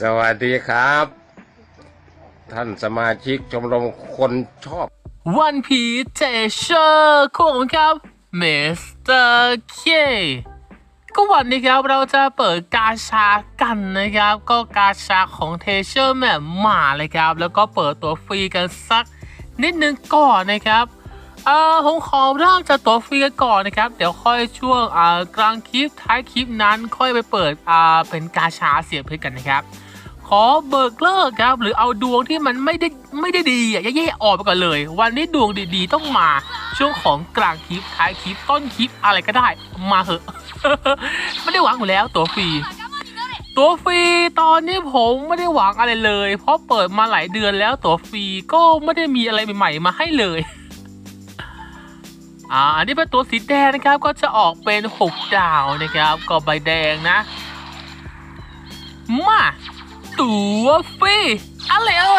สวัสดีครับ ท่านสมาชิกชมรมคนชอบ วันพีเทเชอร์ของครับมิสเตอร์เคก็วันนี้ครับเราจะเปิดกาชากันนะครับ ก็กาชาของเทเชอร์แม่มาเลยครับ แล้วก็เปิดตัวฟรีกันสักนิดนึงก่อนนะครับเอ่อผมขอเริ่มจากตัวฟรีกันก่อนนะครับ เดี๋ยวค่อยช่วงอ่ากลางคลิปท้ายคลิปนั้นค่อยไปเปิดอ่าเป็นกาชาเสียบเพชรกันนะครับ อเบิกเลิกครับ หรือเอาดวงที่มันไม่ได้ไม่ได้ดีอะแย่ๆออกไปก่อนเลย วันนี้ดวงดีๆต้องมาช่วงของกลางคลิปท้ายคลิปต้นคลิปอะไรก็ได้ มาเหอะไม่ได้หวังอยู่แล้วตัวฟรีตัวฟรีตอนนี้ผมไม่ได้หวังอะไรเลย เพราะเปิดมาหลายเดือนแล้วตัวฟรีก็ไม่ได้มีอะไรใหม่ๆมาให้เลยอ่าอันนี้เป็นตัวสีแดงนะครับก็จะออกเป็น 6 ดาวนะครับก็ใบแดงนะมา ตัวฟีอะไรเอ่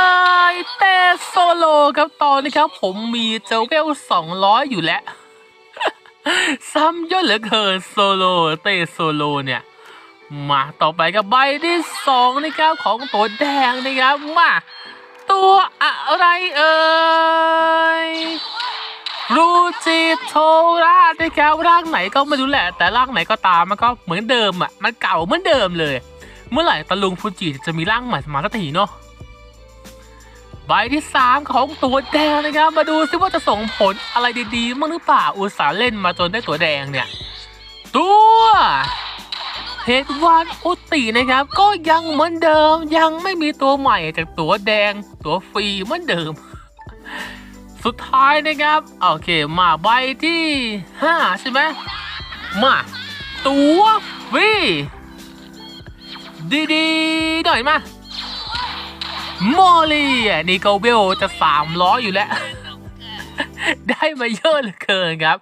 ยแต่โซโลครับตอนนี้ครับ ผมมีเจลเวล200อยู่แล้วซ้ำเยอะเหลือเกินโซโลเตโซโลเนี่ย มาต่อไปกับใบที่สองนะครับของตัวแดงนะครับมาตัวอะไรเอ่ยรูจิโทรานะครับร่างไหนก็ไม่รู้แหละ แต่ร่างไหนก็ตามมันก็เหมือนเดิมอะมันเก่าเหมือนเดิมเลย เมื่อไหร่ตะลุงฟูจิจะมีร่างใหม่มาสักทีเนาะใบที่ 3 ของตัวแดงนะครับ มาดูซิว่าจะส่งผลอะไรดีๆมั้งหรือเปล่าอุตส่าห์เล่นมาจนได้ตัวแดงเนี่ย ตัวเพชรวานอุตินะครับ ก็ยังเหมือนเดิมยังไม่มีตัวใหม่จากตัวแดงตัวฟรีเหมือนเดิม สุดท้ายนะครับ โอเคมาใบที่ 5 ใช่ไหมมา ตัวฟรี ดีๆหน่อยมาโมลี่นี่ก็เวลจะสามร้ออยู่แล้ว ได้มาเยอะเหลือเกินครับ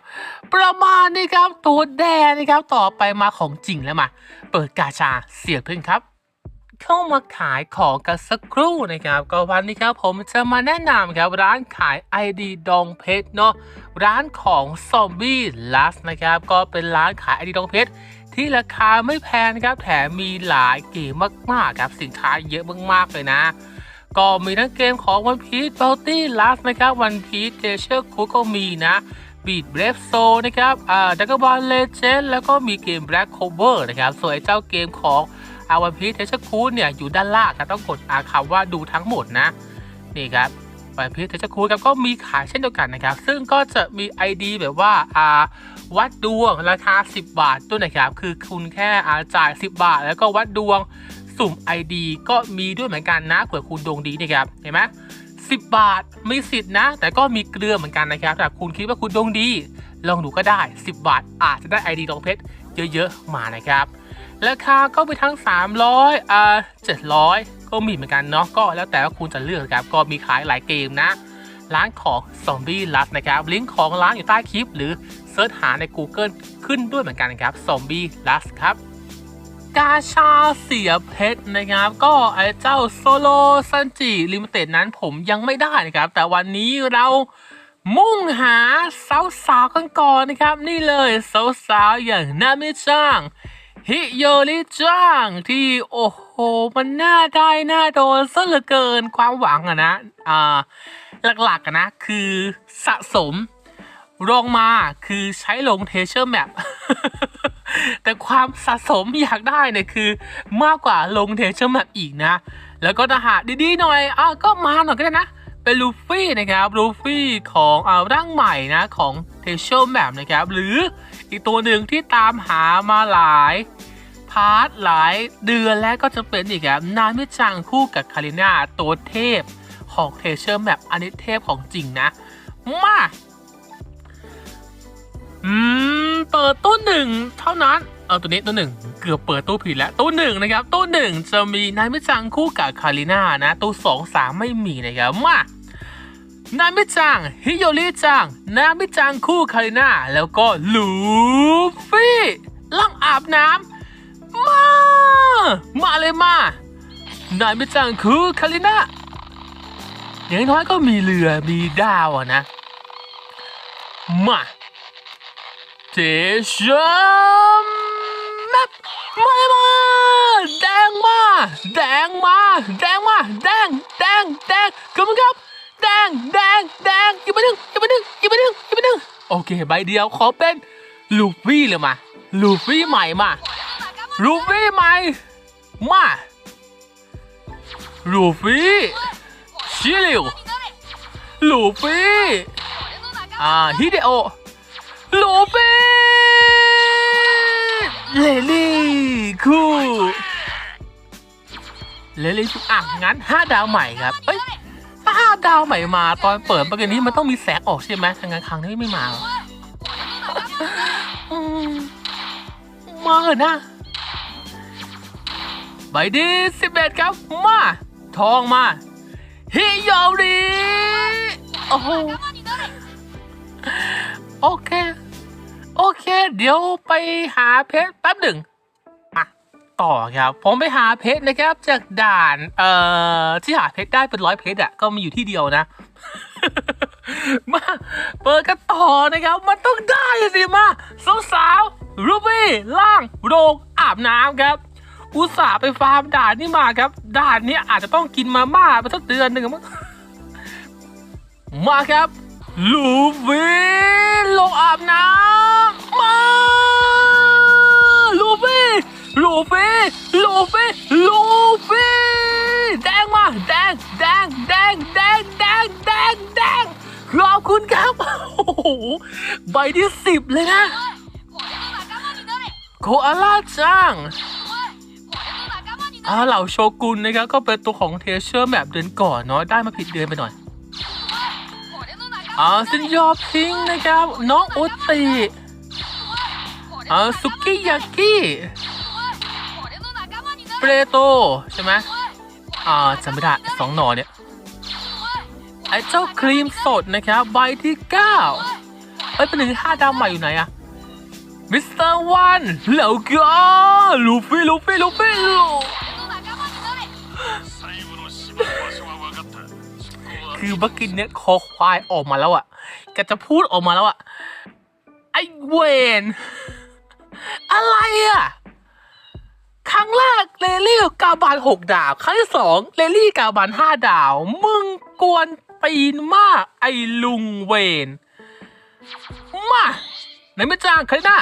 ประมาณนี้ครับตัวแดงนะครับ ต่อไปมาของจริงแล้วมา เปิดกาชาเสียบพึ่งครับ เข้ามาขายของกันสักครู่นะครับ ก็วันนี้ครับผมจะมาแนะนำครับร้านขาย ID ดองเพชรเนาะร้านของซอมบี้ลัสนะครับ ก็เป็นร้านขาย ID ดองเพชร ที่ราคาไม่แพงนะครับแถมมีหลายเกมมากๆครับสินค้าเยอะมากๆเลยนะ ก็มีทั้งเกมของ One Piece Bounty Last นะครับ One Piece Treasure Cruise ก็มีนะ Beat Brave Soul นะครับอ่า Dragon Ball Legend แล้วก็มีเกม Black Clover นะครับส่วนไอ้เจ้าเกมของอา One Piece Treasure Cruise เนี่ยอยู่ด้านล่างครับต้องกดอาคำว่าดูทั้งหมดนะ นี่ครับ One Piece Treasure Cruise ครับก็มีขายเช่นเดียวกันนะครับ ซึ่งก็จะมี ID แบบว่าอ่า วัดดวงราคา 10 บาทด้วนะครับ คือคุณแค่อาจ่าย 10 บาท แล้วก็วัดดวงสุ่ม ID ก็มีด้วยเหมือนกันนะเผื่อคุณดวงดีนะครับเห็นไหม10บาทมีสิทธิ์นะ แต่ก็มีเกลือเหมือนกันนะครับถ้าคุณคิดว่าคุณดวงดี ลองดูก็ได้ 10 บาท อาจจะได้ ID ดองเพชรเยอะๆมานะครับราคาก็มีทั้ง 300อ่า700 ก็มีเหมือนกันเนาะก็แล้วแต่ว่าคุณจะเลือกครับก็มีขายหลายเกมนะ ร้านของ Zombie Lust นะครับลิงก์ของร้านอยู่ใต้คลิปหรือ เซิร์ชหาใน Google ขึ้นด้วยเหมือนกันครับ Zombie Lust ครับ กาชาเสียเพชรนะครับ ก็ไอ้เจ้าโซโลซันจิลิมิเต็ดนั้นผมยังไม่ได้นะครับ แต่วันนี้เรามุ่งหาสาวๆกันก่อนนะครับ นี่เลยสาวๆอย่างนามิจังฮิโยริจังที่โอ้โห มันน่าได้น่าโดนซะเหลือเกินความหวังอะนะ อ่า หลักๆอะนะ คือสะสม รองมาคือใช้ลงเทเชอร์แมปแต่ความสะสมอยากได้เนี่ยคือมากกว่าลงเทเชอร์แมปอีกนะ แล้วก็ทหารดีๆหน่อยอะก็มาหน่อยก็ได้นะ เป็นลูฟี่นะครับลูฟี่ของอ่าร่างใหม่นะของเทเชอร์แมปนะครับ หรืออีกตัวหนึ่งที่ตามหามาหลายพาร์ทหลายเดือนแล้วก็จะเป็นอีกครับนามิจังคู่กับคาริน่าตัวเทพของเทเชอร์แมปอันนี้เทพของจริงนะ มา อืม เปิดตู้หนึ่งเท่านั้น เอาตัวนี้ตู้หนึ่งเกือบเปิดตู้ผิดแล้วตู้หนึ่งนะครับ ตู้หนึ่งจะมีนายมิจังคู่กับคาริน่านะ ตู้สองสามไม่มีนะครับมานายมิจังฮิโยริจังนายมิจังคู่คาริน่าแล้วก็ลูฟี่ล่างอาบน้ำมามาเลยมานายมิจังคู่คาริน่าอย่างน้อยก็มีเรือมีดาวอะนะมา เจชมแมปมาเลยมาแดงมา แดงมา แดงมา แดง แดง แดงครับผมครับ แดง แดง แดงอย่าไปดึงอย่าไปดึงอย่าไปดึงอย่าไปดึงโอเค ใบเดียวขอเป็นลูฟี่เลยมา ลูฟี่ใหม่มา ลูฟี่ใหม่ มา ลูฟี่ชิลิวลูฟี่ อ่า ฮิเดโอ ลูฟี่เลลี่คูเลลี่คูอะงั้นห้าดาวใหม่ครับ เอ้ยห้าดาวใหม่มา ตอนเปิดประเด็นนี้มันต้องมีแสงออกใช่ไหมทางงานครั้งนี้ไม่มามาเหอะนะใบดีสิบเอ็ดครับ มา ทองมาฮิโยริโอ้โหโอเค โอเค เดี๋ยวไปหาเพชรแป๊บหนึ่งอะต่อครับ ผมไปหาเพชรนะครับ จากด่าน เอ่อ ที่หาเพชรได้เป็นร้อยเพชรอะก็มีอยู่ที่เดียวนะ มาเปิดกันต่อนะครับ มันต้องได้สิมาสาวๆรูบี้ล่างโรงอาบน้ำครับอุตส่าห์ไปฟาร์มด่านนี่มาครับ ด่านนี้อาจจะต้องกินมาม่าไปสักเดือนหนึ่งมั้งมาครับ ลูฟี่ลงอาบน้ำ มาลูฟี่ลูฟี่ลูฟี่ลูฟี่แดงมาแดงแดงแดงแดงแดงแดงแดงขอบคุณครับโอ้โหใบที่สิบเลยนะโคอาล่าจังอ่าเหล่าโชกุนนะครับก็เป็นตัวของเทเชอร์แบบเดือนก่อนเนาะได้มาผิดเดือนไปหน่อยอ่าซินยอพิงนะครับ น้องโอติ อ่าสุกิยากิเปรโตใช่ไหมอ่าจำไม่ได้สองหนอเนี่ยไอ้เจ้าครีมสดนะครับใบที่เก้าเอ้ยเป็นหนึ่งห้าดาวใหม่อยู่ไหนอะมิสเตอร์วันแล้วก็ลูฟี่ลูฟี่ลูฟี่ลูคือเมื่อกี้เนี่ยคอควายออกมาแล้วอะแกจะพูดออกมาแล้วอะไอ้เวน อะไรอะ ครั้งแรกเลลี่กาบานหกดาว ครั้งที่สองเลลี่กาบานห้าดาว มึงกวนปีนมากไอลุงเวนมาไหนไม่จ้างใครหน้า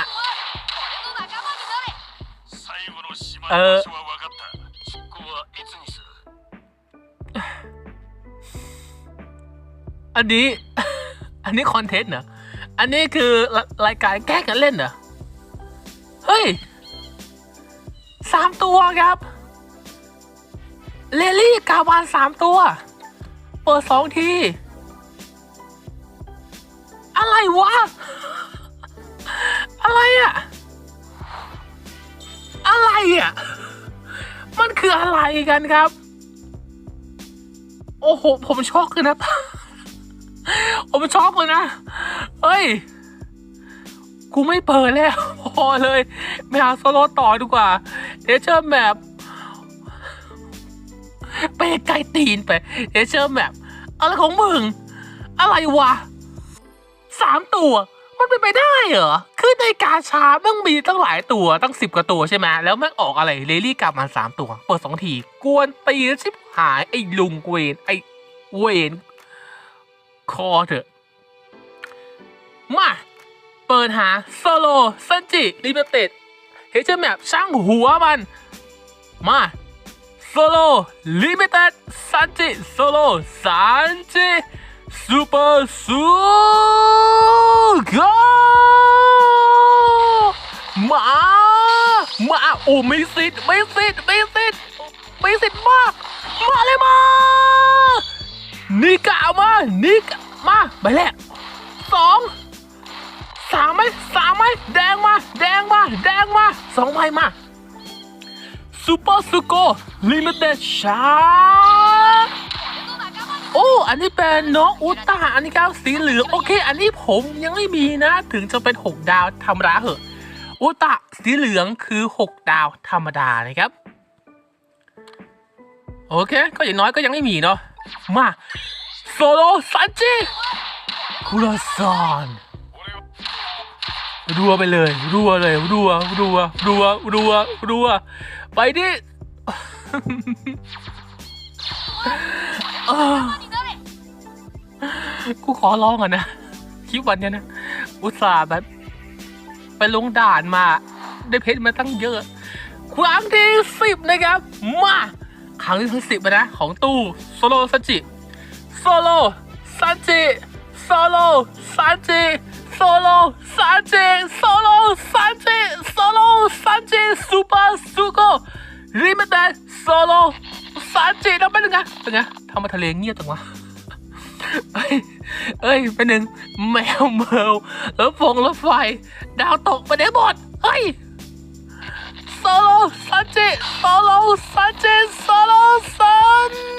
เอออันนี้ อันนี้คอนเทนต์เหรอ อันนี้คือรายการแก้กันเล่นเหรอ เฮ้ยสามตัวครับ เลลี่กาวานสามตัว เปิดสองที อะไรวะ อะไรอะอะไรอะมันคืออะไรกันครับ โอ้โห ผมช็อกเลยนะ ผมช็อกเลยนะ เฮ้ย กูไม่เปิดแล้ว พอเลยไม่เอาโซโล่ต่อดีกว่าเดเชอร์แมปไปไกลตีนไปเดเชอร์แมปอะไรของมึง อะไรวะสามตัว มันเป็นไปได้เหรอ คือในกาชาแม่งมีตั้งหลายตัวตั้งสิบกว่าตัวใช่ไหมแล้วแม่งออกอะไรเลลี่กลับมาสามตัว เปิดสองที กวนตีนชิบหายไอ้ลุงเวนไอ้เวนคอเถอะ มา เปิดหาโซโลซันจิลิมิเต็ดเฮเจอร์แมปช่างหัวมัน มาโซโลลิมิเต็ดซันจิโซโลซันจิซูเปอร์ซูโกมามาโอ้ไม่สิทธิ์ไม่สิทธิ์ไม่สิทธิ์ไม่สิทธิ์มาก มาเลยมานิกะเอามานิกะมาใบแรกสอง สามไหมสามไหมแดงมา แดงมา แดงมาสองใบมาซูเปอร์สุโกลิมิเต็ดชาโอ้ อันนี้เป็นน้องอุตตาอันนี้ก้าวสีเหลืองโอเค อันนี้ผมยังไม่มีนะ ถึงจะเป็น 6 ดาวธรรมดาเหอะอุตตาสีเหลืองคือ 6 ดาวธรรมดานะครับ โอเค ก็อย่างน้อยก็ยังไม่มีเนาะมาโซโลซันจิคุรซาน รัวไปเลย รัวเลยรัวรัวรัวรัวรัวไปดิกูขอร้องอะนะคลิปวันเนี้ยนะ อุตส่าห์แบบ ไปลงด่านมา ได้เพชรมาตั้งเยอะ ครั้งที่สิบนะครับ มาครั้งที่สิบนะ ของตู้โซโลซันจิโซโลซันจิโซโลซันจิ โซโลซันจิโซโลซันจิโซโลซันจิซูเปอร์ซูโกริมเต็ดโซโลซันจิแล้วเป็นไงเป็นไงทำมาทะเลเงียบจังวะเอ้ยเอ้ยเป็นหนึ่งแมวเมิวแล้วฟงรถไฟ ดาวตกไปได้หมดเฮ้ยโซโลซันจิโซโลซันจิโซโลซัน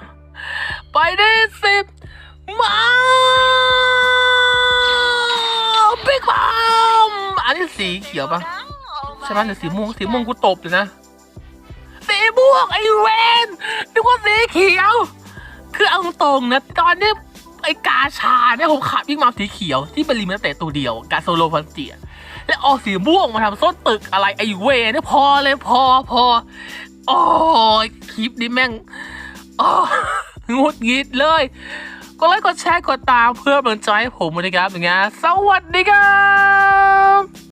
ไปได้สิบมาบิ๊กบัมอันนี้สีเขียวปะใช่ไหมหรือสีม่วงสีม่วงกูตบเลยนะ สีม่วงไอ้เวนนึกว่าสีเขียว คือเอาตรงนะ ตอนนี้ไอ้กาชาเนี่ยผมขับวิ่งมาสีเขียวที่เป็นลิมิเต็ดตัวเดียว กาโซโลพันเจียแล้วเอาสีม่วงมาทำส้นตึกอะไรไอ้เวนเนี่ยพอเลยพอพอโอ้ยคลิปนี้แม่งโอ้ งุดหงิดเลยก็ไลค์กดแชร์กดตามเพื่อเป็นกำลังใจให้ผมนะครับอย่างเงี้ยสวัสดีครับ